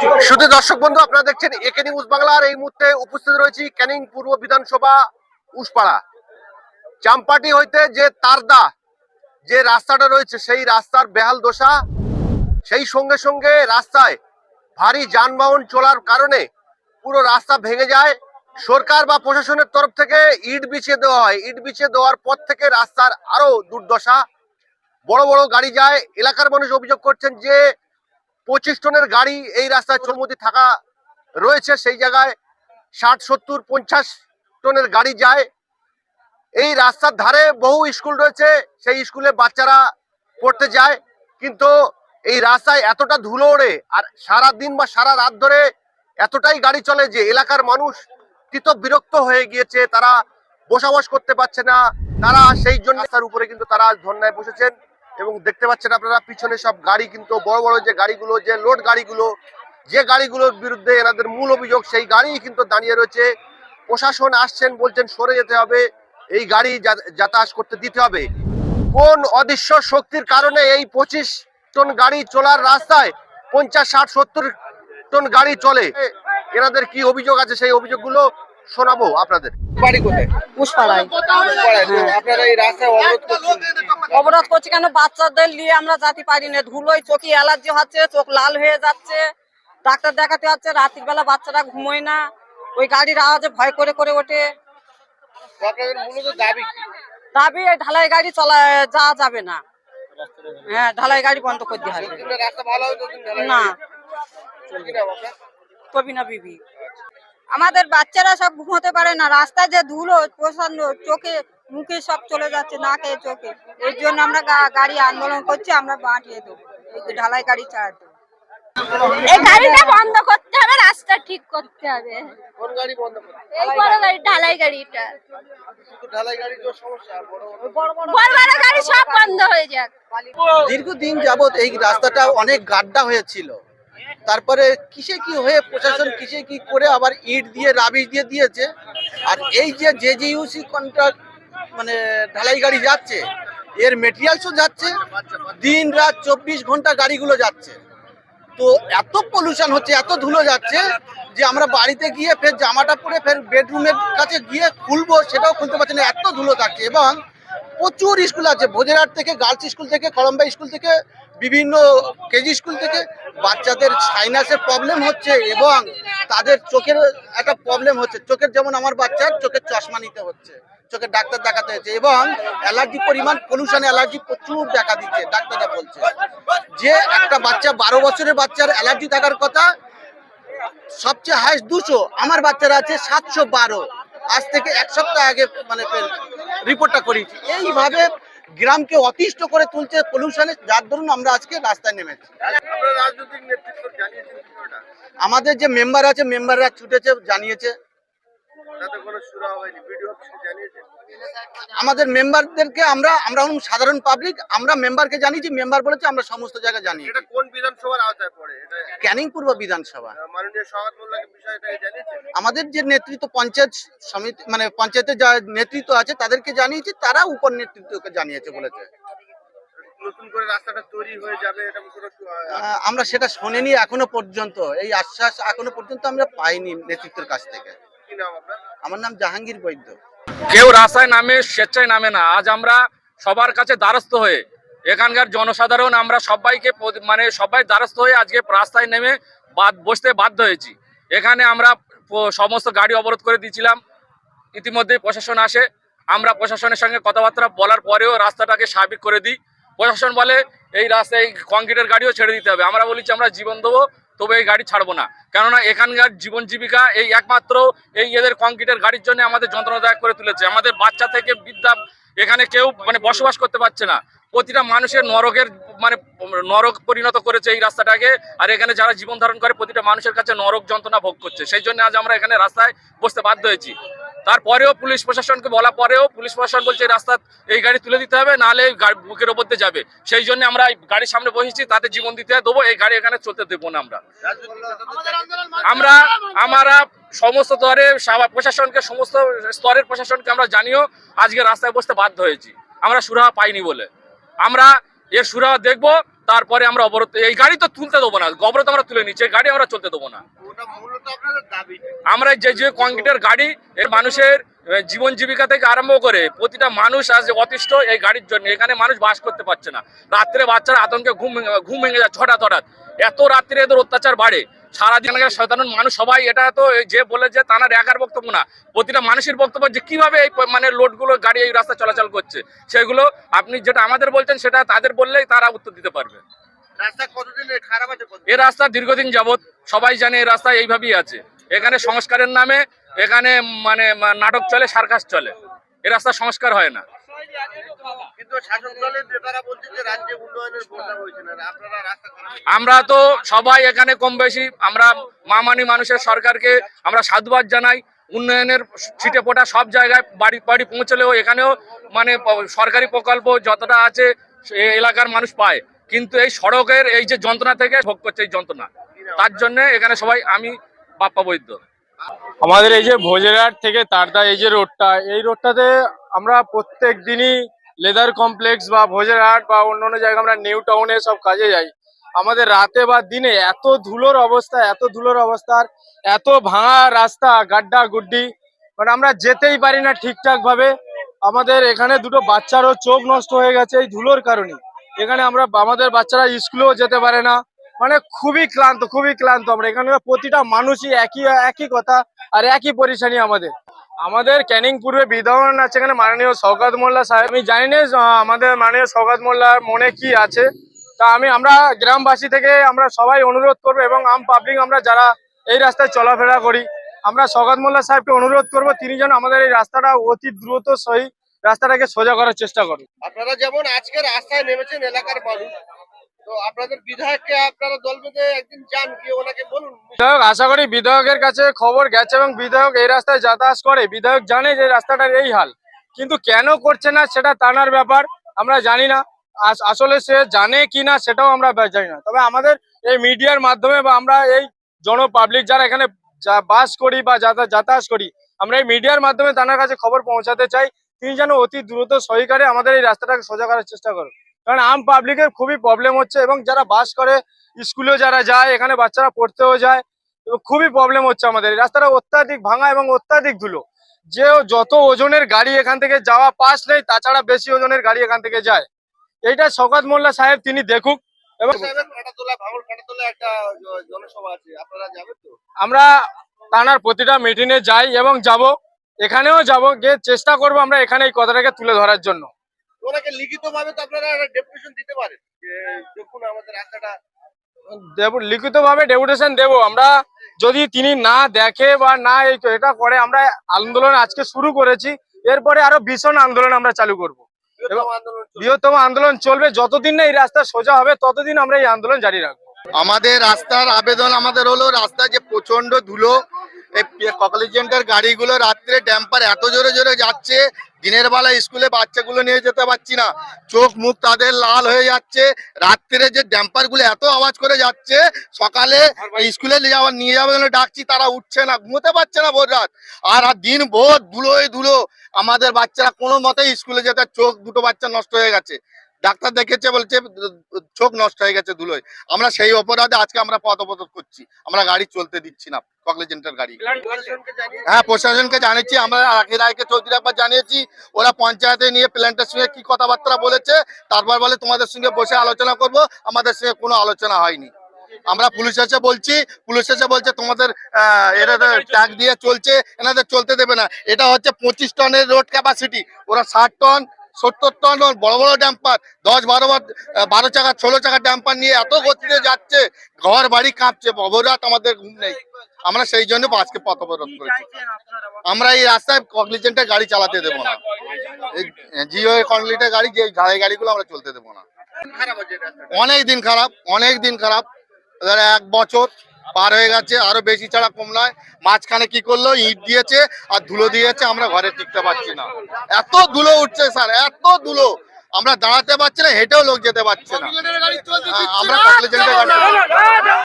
শুধু দর্শক বন্ধু, আপনারা দেখছেন একে নিউজ বাংলার এই মুহূর্তে উপস্থিত রয়েছি ক্যানিং পূর্ব বিধানসভা উসপাড়া। চাম্পাটি হইতে যে তারদা, যে রাস্তাটা রয়েছে, সেই রাস্তার বেহাল দশা, সেই সঙ্গে সঙ্গে রাস্তায় ভারী যানবাহন চলার কারণে পুরো রাস্তা ভেঙে যায়। সরকার বা প্রশাসনের তরফ থেকে ইট বিছিয়ে দেওয়া হয়। ইট বিছিয়ে দেওয়ার পর থেকে রাস্তার আরও দুর্দশা। বড় বড় গাড়ি যায়। এলাকার মানুষ অভিযোগ করছেন যে পঁচিশ টনের গাড়ি এই রাস্তায় চলমতি থাকা রয়েছে, সেই জায়গায় ষাট, সত্তর, পঞ্চাশ টনের গাড়ি যায়। এই রাস্তার ধারে বহু স্কুল রয়েছে, সেই স্কুলে বাচ্চারা পড়তে যায়, কিন্তু এই রাস্তায় এতটা ধুলো ওড়ে আর সারা দিন বা সারা রাত ধরে এতটাই গাড়ি চলে যে এলাকার মানুষ তীত বিরক্ত হয়ে গিয়েছে, তারা বসবাস করতে পারছে না, তারা সেই জন্য রাস্তার উপরে কিন্তু তারা ধর্নায় বসেছেন। এবং দেখতে পাচ্ছেন আপনারা, পিছনে সব গাড়ি কিন্তু, বড় বড় যে গাড়িগুলো, যে লোড গাড়িগুলো, যে গাড়িগুলোর বিরুদ্ধে এনাদের মূল অভিযোগ, সেই গাড়ি কিন্তু দাঁড়িয়ে রয়েছে। প্রশাসন আসছেন, বলছেন, সরে যেতে হবে, এই গাড়ি যাতায়াত করতে দিতে হবে। কোন অদৃশ্য শক্তির কারণে এই পঁচিশ টন গাড়ি চলার রাস্তায় পঞ্চাশ, ষাট, সত্তর টন গাড়ি চলে? এনাদের কি অভিযোগ আছে? সেই অভিযোগগুলো শোনাবো আপনাদের। বাড়ি কোথায়? পুষ্পাড়ায়। আপনারা এই রাস্তায় অবরোধ করছেন। অবরোধ করছি কেন? বাচ্চাদের নিয়ে আমরা যেতে পারি না। ধুলোয় চোখে অ্যালার্জি হচ্ছে চোখ লাল হয়ে যাচ্ছে। ডাক্তার দেখাতে হচ্ছে রাত্রির বেলা বাচ্চারা ঘুমোয় না। ওই গাড়ির আওয়াজে ভয় করে করে ওঠে। দাবি এই ঢালাই গাড়ি চলা যাওয়া যাবে না। হ্যাঁ ঢালাই গাড়ি বন্ধ করে দিতে হবে। না রাস্তা হয় না। চলবে। না কবিনা বিবি। আমাদের বাচ্চারা সব ঘুমোতে পারে না। রাস্তায় যে ধুলো প্রচণ্ড চোখে মুখে সব চলে যাচ্ছে নাকে চোখে। এর জন্য আমরা গা- গাড়ি আন্দোলন করছি আমরা বাঁটিয়ে দেবো। এই ঢালাই গাড়ি চালাতে এই গাড়িটা বন্ধ করতে হবে রাস্তা ঠিক করতে হবে। কোন গাড়ি বন্ধ করে এই বড় গাড়ি ঢালাই গাড়িটা। শুধু ঢালাই গাড়ির তো সমস্যা বড় বড় বড় বড় বড় বড় গাড়ি সব বন্ধ হয়ে যাক। দীর্ঘদিন যাবত এই রাস্তাটা অনেক গাড্ডা হয়েছিল। তারপরে কিসে কি হয়ে, প্রশাসন কিসে কি করে আবার ইট দিয়ে, রাবিশ দিয়ে দিয়েছে? আর এই যে জে জি ইউসি কন্ট্রাক্ট মানে ঢালাই গাড়ি যাচ্ছে, এর মেটেরিয়ালসও যাচ্ছে, দিন রাত চব্বিশ ঘণ্টা গাড়িগুলো যাচ্ছে। তো এত পলিউশন হচ্ছে, এত ধুলো যাচ্ছে যে আমরা বাড়িতে গিয়ে ফের জামাটা পরে ফের বেডরুমের কাছে গিয়ে খুলবো সেটাও খুলতে পারছি না। এত ধুলো থাকছে এবং প্রচুর স্কুল আছে। ভোজেরহাট থেকে গার্লস স্কুল থেকে কলম্বা স্কুল থেকে বিভিন্ন কেজি স্কুল থেকে বাচ্চাদের সাইনাসের প্রবলেম হচ্ছে এবং তাদের চোখের একটা প্রবলেম হচ্ছে। চোখের যেমন আমার বাচ্চার চোখের চশমা নিতে হচ্ছে চোখের ডাক্তার দেখাতে হচ্ছে এবং অ্যালার্জি পরিমাণ পলিউশন অ্যালার্জি প্রচুর দেখা দিচ্ছে ডাক্তাররা বলছে। যে একটা বাচ্চা বারো বছরের বাচ্চার অ্যালার্জি থাকার কথা, সবচেয়ে হাইস্ট দুশো, আমার বাচ্চারা আছে সাতশো বারো। আজ থেকে এক সপ্তাহ আগে মানে রিপোর্টটা করিয়েছি। এইভাবে গ্রামকে অতিষ্ঠ করে তুলছে পলিউশনে যার ধরুন আমরা আজকে রাস্তায় নেমেছি। আমাদের যে মেম্বার আছে মেম্বাররা ছুটেছে জানিয়েছে। আমাদের মেম্বারদেরকে আমরা আমরা সাধারণ পাবলিক আমরা মেম্বারকে জানিয়েছি মেম্বার বলেছে আমরা সমস্ত জায়গায় জানি এটা কোন বিধানসভার আওতায় পড়ে? এটা ক্যানিং পূর্ব বিধানসভা। মাননীয় মোল্লাকে জানিয়েছেন? আমাদের যে নেতৃত্ব পঞ্চায়েত সমিতি মানে পঞ্চায়েতের যা নেতৃত্ব আছে তাদেরকে জানিয়েছি তারা উপর নেতৃত্বকে জানিয়েছে বলেছে। নতুন করে রাস্তাটা তৈরি হয়ে যাবে এটা আমরা সেটা শোনেনি এখনও পর্যন্ত। এই আশ্বাস এখনও পর্যন্ত আমরা পাইনি নেতৃত্বের কাছ থেকে। নাম আপনার? আমার নাম জাহাঙ্গীর বৈদ্য। কেউ রাস্তায় নামে স্বেচ্ছায় নামে না। আজ আমরা সবার কাছে দ্বারস্থ হয়ে এখানকার জনসাধারণ আমরা সবাইকে মানে সবাই দ্বারস্থ হয়ে আজকে রাস্তায় নেমে বাদ বসতে বাধ্য হয়েছি। এখানে আমরা সমস্ত গাড়ি অবরোধ করে দিয়েছিলাম। ইতিমধ্যেই প্রশাসন আসে। আমরা প্রশাসনের সঙ্গে কথাবার্তা বলার পরেও রাস্তাটাকে স্বাভাবিক করে দিই। প্রশাসন বলে এই রাস্তায় কংক্রিটের গাড়িও ছেড়ে দিতে হবে। আমরা বলেছি আমরা জীবন দেবো তবে এই গাড়ি ছাড়বো না। কেননা এখানকার জীবন জীবিকা এই একমাত্র এই এদের কংক্রিটের গাড়ির জন্য আমাদের যন্ত্রণাদায়ক করে তুলেছে। আমাদের বাচ্চা থেকে বিদ্যা এখানে কেউ মানে বসবাস করতে পারছে না। প্রতিটা মানুষের নরকের মানে নরক পরিণত করেছে এই রাস্তাটাকে। আর এখানে যারা জীবন ধারণ করে প্রতিটা মানুষের কাছে নরক যন্ত্রণা ভোগ করছে। সেই জন্য আজ আমরা এখানে রাস্তায় বসতে বাধ্য হয়েছি। তারপরেও পুলিশ প্রশাসনকে বলা পরেও পুলিশ প্রশাসন বলছে রাস্তা এই গাড়ি তুলে দিতে হবে নাহলে বুকের ওপর দিয়ে যাবে। সেই জন্য আমরা গাড়ির সামনে বসেছি তাতে জীবন দিতে দেবো এই গাড়ি এখানে চলতে দেবো না আমরা। আমরা আমরা সমস্ত স্তরে সাবা- প্রশাসনকে সমস্ত স্তরের প্রশাসনকে আমরা জানিও আজকে রাস্তায় বসতে বাধ্য হয়েছি। আমরা সুরাহা পাইনি বলে। আমরা এর সুরা দেখব তারপরে আমরা অবরোধ এই গাড়ি তো তুলতে দেবো না অবরোধ আমরা তুলে নিচ্ছি গাড়ি আমরা চলতে দেবো না। আমরা যে যে কংক্রিটের গাড়ি এর মানুষের জীবন জীবিকা থেকে আরম্ভ করে প্রতিটা মানুষ আজ অতিষ্ঠ এই গাড়ির জন্য এখানে মানুষ বাস করতে পারছে না। রাত্রে বাচ্চারা আতঙ্কে ঘুম ঘুম ভেঙে যায় ছটা হঠাৎ এত রাত্রে এদের অত্যাচার বাড়ে। সারাদিন সাধারণ মানুষ সবাই এটা তো যে বলে যে তানার একার বক্তব্য না প্রতিটা মানুষের বক্তব্য যে কীভাবে এই মানে লোডগুলো গাড়ি এই রাস্তা চলাচল করছে সেগুলো আপনি যেটা আমাদের বলছেন সেটা তাদের বললেই তারা উত্তর দিতে পারবে? এই রাস্তা দীর্ঘদিন যাবত সবাই জানে এই রাস্তা এইভাবেই আছে। এখানে সংস্কারের নামে এখানে মানে নাটক চলে সার্কাস চলে। এই রাস্তা সংস্কার হয় না। আমরা তো সবাই এখানে কম বেশি, আমরা মামানি মানুষের সরকারকে আমরা সাধুবাদ জানাই। উন্নয়নের ছিটে ফোটা সব জায়গায় বাড়ি বাড়ি পৌঁছলেও এখানেও মানে সরকারি প্রকল্প যতটা আছে এলাকার মানুষ পায়। কিন্তু এই সড়কের এই যে যন্ত্রণা থেকে ভোগ করছে এই যন্ত্রণা, তার জন্য এখানে সবাই আমি বাপ্পা বৈদ্য আমাদের এই যে ভোজেরহাট থেকে তারদা, এই যে রোডটা, এই রোডটাতে আমরা প্রত্যেক দিনই লেদার কমপ্লেক্স বা ভোজেরহাট বা অন্য অন্য জায়গায় আমরা নিউ টাউনে সব কাজে যাই। আমাদের রাতে বা দিনে এত ধুলোর অবস্থা, এত ধুলোর অবস্থা এত ভাঙা রাস্তা, গাড্ডা গুড্ডি মানে আমরা যেতেই পারি না ঠিকঠাক ভাবে আমাদের এখানে দুটো বাচ্চারও চোখ নষ্ট হয়ে গেছে এই ধুলোর কারণে। এখানে আমরা, আমাদের বাচ্চারা স্কুলেও যেতে পারে না। মানে খুবই ক্লান্ত খুবই ক্লান্ত আমরা। এখানে প্রতিটা মানুষই একই একই কথা আর একই পরিশানি আমাদের। আমাদের ক্যানিং পূর্বে বিধান আছে এখানে মাননীয় শওকাত মোল্লা সাহেব। আমি জানি না আমাদের মাননীয় শওকাত মোল্লার মনে কি আছে। তা আমি, আমরা গ্রামবাসী থেকে আমরা সবাই অনুরোধ করব এবং আম পাবলিক আমরা যারা এই রাস্তায় চলাফেরা করি, আমরা শওকাত মোল্লা সাহেবকে অনুরোধ করব তিনি যেন আমাদের এই রাস্তাটা অতি দ্রুত সহি রাস্তাটাকে সোজা করার চেষ্টা করুন। আপনারা যেমন আজকে রাস্তায় নেমেছেন এলাকার মানুষ আশা করি বিধায়কের কাছে খবর গেছে এবং বিধায়ক এই রাস্তায় যাতায়াত করে। বিধায়ক জানে যে রাস্তাটার এই হাল। কিন্তু কেন করছে না সেটা তানার ব্যাপার, আমরা জানি না। আসলে সে জানে কি না সেটাও আমরা জানি না। তবে আমাদের এই মিডিয়ার মাধ্যমে বা আমরা এই জন পাবলিক যারা এখানে বাস করি বা যাতা- যাতায়াত করি, আমরা এই মিডিয়ার মাধ্যমে তানার কাছে খবর পৌঁছাতে চাই। তিনি যেন অতি দ্রুত সহিকারে আমাদের এই রাস্তাটাকে সোজা করার চেষ্টা করেন। কারণ আম পাবলিকের খুবই প্রবলেম হচ্ছে এবং যারা বাস করে স্কুলেও যারা যায় এখানে বাচ্চারা পড়তেও যায় এবং খুবই প্রবলেম হচ্ছে আমাদের। রাস্তাটা অত্যাধিক ভাঙা এবং অত্যাধিক ধুলো। যে যত ওজনের গাড়ি এখান থেকে যাওয়া পাস নেই তাছাড়া বেশি ওজনের গাড়ি এখান থেকে যায়। এইটা শওকত মোল্লা সাহেব তিনি দেখুক। এবং আমরা তানার প্রতিটা মিটিংয়ে যাই এবং যাব। এখানেও যাব গিয়ে চেষ্টা করব আমরা এখানে এই কথাটাকে তুলে ধরার জন্য। ওনাকে লিখিত ভাবে তো আপনারা ডেপুটেশন দিতে পারেন। যে দেখুন আমাদের রাস্তাটা। লিখিত ডেপুটেশন দেব। আমরা যদি তিনি না দেখে বা না এই এটা করে আমরা আন্দোলন আজকে শুরু করেছি। এরপরে আরও ভীষণ আন্দোলন আমরা চালু করব। বৃহত্তম আন্দোলন বৃহত্তম আন্দোলন চলবে। যতদিন না এই রাস্তা সোজা হবে ততদিন আমরা এই আন্দোলন জারি রাখব। আমাদের রাস্তার আবেদন আমাদের হলো রাস্তা যে প্রচণ্ড ধুলো ককলিজেন্টের গাড়িগুলো রাত্রে ড্যাম্পার এত জোরে জোরে যাচ্ছে, দিনের বেলা স্কুলে বাচ্চাগুলো নিয়ে যেতে পারছি না। চোখ মুখ তাদের লাল হয়ে যাচ্ছে, রাত্রে যে ড্যাম্পারগুলো এত আওয়াজ করে যাচ্ছে, সকালে স্কুলে নিয়ে যাওয়া নিয়ে যাওয়ার জন্য ডাকছি, তারা উঠছে না, ঘুমোতে পারছে না ভোর রাত। আর দিন ভোর ধুলোয় ধুলো, আমাদের বাচ্চারা কোনো মতেই স্কুলে যেতে চোখ দুটো বাচ্চা নষ্ট হয়ে গেছে। ডাক্তার দেখেছে বলছে, চোখ নষ্ট হয়ে গেছে ধুলোয়। আমরা সেই অপরাধে আজকে আমরা পথ অবরোধ করছি। আমরা গাড়ি চলতে দিচ্ছি না ককলেজেন্টের গাড়ি। হ্যাঁ প্রশাসনকে জানিয়েছি, আমরা রাখি রায়কে চৌধুরী একবার জানিয়েছি, ওরা পঞ্চায়েতে নিয়ে প্ল্যান্টের সঙ্গে কি কথাবার্তা বলেছে, তারপর বলে তোমাদের সঙ্গে বসে আলোচনা করব, আমাদের সঙ্গে কোনো আলোচনা হয়নি। আমরা পুলিশ এসে বলছি, পুলিশ এসে বলছে, তোমাদের এরা দিয়ে চলছে, এনাদের চলতে দেবে না। এটা হচ্ছে পঁচিশ টনের রোড ক্যাপাসিটি ওরা ষাট টন সত্তর টন বড় বড় ড্যাম্পার দশ বারো বার চাকা ষোলো চাকা ড্যাম্পার নিয়ে এত গতিতে যাচ্ছে ঘর বাড়ি কাঁপছে অবরাত আমাদের ঘুম নেই। আমরা সেই জন্য আজকে পথ অবরোধ করেছি। আমরা এই রাস্তায় কগলিজেন্টের গাড়ি চালাতে দেবো না। জিও কগলিটের গাড়ি যে ঝাড়াই গাড়িগুলো আমরা চলতে দেবো না। অনেক দিন খারাপ অনেক দিন খারাপ। ধরো এক বছর পার হয়ে গেছে আরও বেশি ছাড়া কম নয় মাঝখানে কি করল? ইট দিয়েছে আর ধুলো দিয়েছে আমরা ঘরে টিকতে পারছি না। এত ধুলো উঠছে স্যার এত ধুলো। আমরা দাঁড়াতে পারছি না হেঁটেও লোক যেতে পারছে না। আমরা কগলিজেন্টের গাড়ি